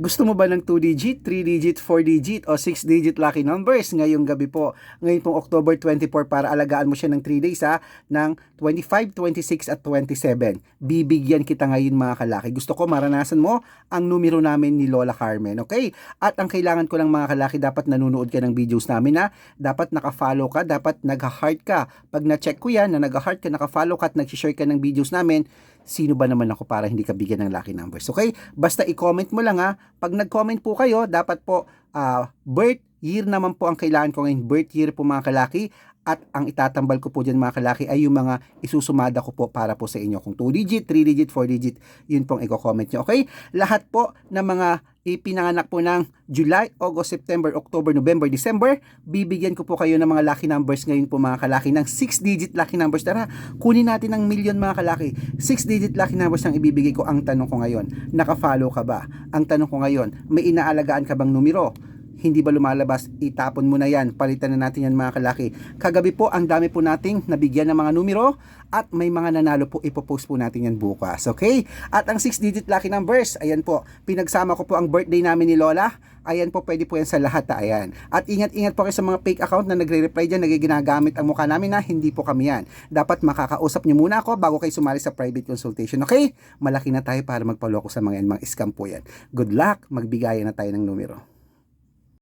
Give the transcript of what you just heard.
Gusto mo ba ng 2-digit, 3-digit, 4-digit o 6-digit lucky numbers ngayong gabi po? Ngayon pong October 24 para alagaan mo siya ng 3 days ha, ng 25, 26 at 27. Bibigyan kita ngayon mga kalaki. Gusto ko maranasan mo ang numero namin ni Lola Carmen, okay? At ang kailangan ko lang mga kalaki, dapat nanonood ka ng videos namin ha. Dapat naka-follow ka, dapat nag-heart ka. Pag na-check ko yan, na nag-heart ka, naka-follow ka at nag-share ka ng videos namin, sino ba naman ako para hindi ka bigyan ng lucky numbers. Okay? Basta i-comment mo lang ha. Pag nag-comment po kayo, dapat po ah, birth year naman po ang kailangan ko ngayon. Birth year po mga kalaki. At ang itatambal ko po dyan mga kalaki ay yung mga isusumada ko po para po sa inyo. Kung 2 digit, 3 digit, 4 digit, yun pong i-comment nyo. Okay? Lahat po ng mga ipinanganak po ng July, August, September, October, November, December, bibigyan ko po kayo ng mga lucky numbers ngayon po mga kalaki ng 6 digit lucky numbers. Tara, kunin natin ng million mga kalaki. 6 digit lucky numbers ang ibibigay ko. Ang tanong ko ngayon, naka-follow ka ba? Ang tanong ko ngayon, may inaalagaan ka bang numero? Hindi ba lumalabas, itapon mo na yan. Palitan na natin yan mga kalaki. Kagabi po, ang dami po nating nabigyan ng mga numero at may mga nanalo po, ipopost po natin yan bukas. Okay? At ang 6-digit lucky numbers, ayan po, pinagsama ko po ang birthday namin ni Lola. Ayan po, pwede po yan sa lahat. ah, Ayan. At ingat-ingat po kayo sa mga fake account na nagre-reply dyan, nagiginagamit ang mukha namin na hindi po kami yan. Dapat makakausap nyo muna ako bago kayo sumali sa private consultation. Okay? Malaki na tayo para magpaloko sa mga yan, mga scam po yan. Good luck, magbigayan na tayo ng numero.